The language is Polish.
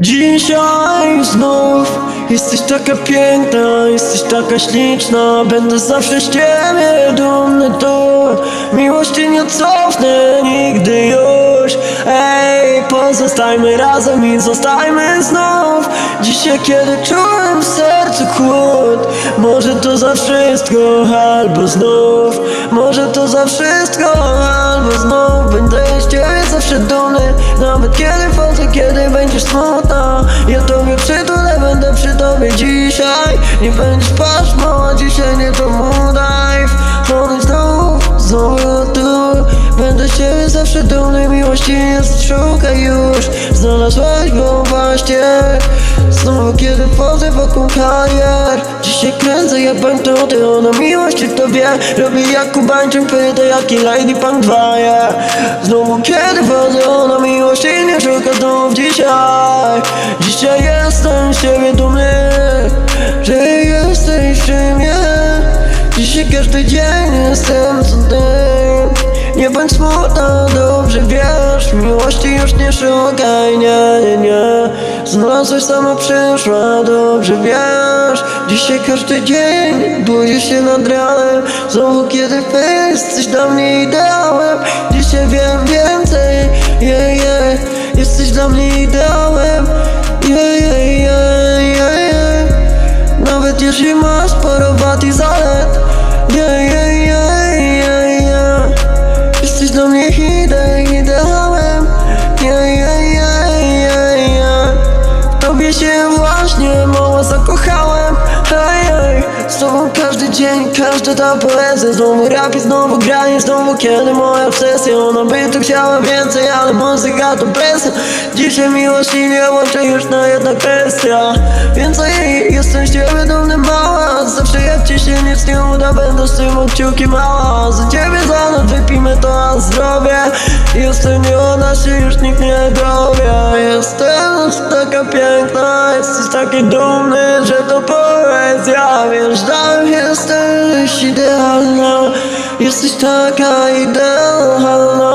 Dzisiaj znów jesteś taka piękna, jesteś taka śliczna. Będę zawsze z ciebie dumny tu Miłości nie cofnę nigdy już. Ej, pozostajmy razem i zostajmy znów. Dzisiaj kiedy czułem w sercu chłód Może to za wszystko albo znów. Może to za wszystko albo znów Będę dumny Nawet kiedy wchodzę, kiedy będziesz smutna. Ja tobie przytulę, będę przy tobie dzisiaj. Nie będziesz patrz, mała, dzisiaj nie to mudaj Chodź znów, znowu tu. Będę ciebie zawsze dumny Miłości jest szukaj już. Znalazłaś go właśnie Znowu kiedy wchodzę wokół karier Dzisiaj kręcę jak banknoty Ona miłości w tobie. Robi jak kubańczyk Pyta jaki Lady Punk 2 yeah. Znowu kiedy wchodzę Ona miłości nie szuka znów dzisiaj. Dzisiaj jestem z siebie dumny Że jesteś przy mnie. Dzisiaj każdy dzień jestem cudem Nie bądź smutna, dobrze wiesz Miłości już nie szukaj, nie, nie, nie. Znalazłeś sama przyszła, dobrze wiesz. Dzisiaj każdy dzień budzi się nad ranem Znowu kiedy jesteś dla mnie ideałem. Dzisiaj wiem więcej, yeah, yeah Jesteś dla mnie ideałem. Yeah, yeah, yeah, yeah, yeah nawet jeśli masz W tobie się właśnie mała zakochałem. Hej, hej Z tobą każdy dzień, każda ta poezja. Znowu rap i znowu granie Znowu kiedy moja obsesja. Ona by tu chciała więcej, ale muzyka to presja. Dzisiaj miłości nie łączę już na jedna kwestia. Więcej jestem z ciebie dumny mała. Zawsze jak ci się nic nie uda Będę z tym kciuki mała. Za ciebie za noc wypijmy to na zdrowie Jestem nie ona się już nikt nie dowie Jestem taka piękna Jesteś taki dumny, że to poezja Wiesz, tam jesteś idealna. Jesteś taka idealna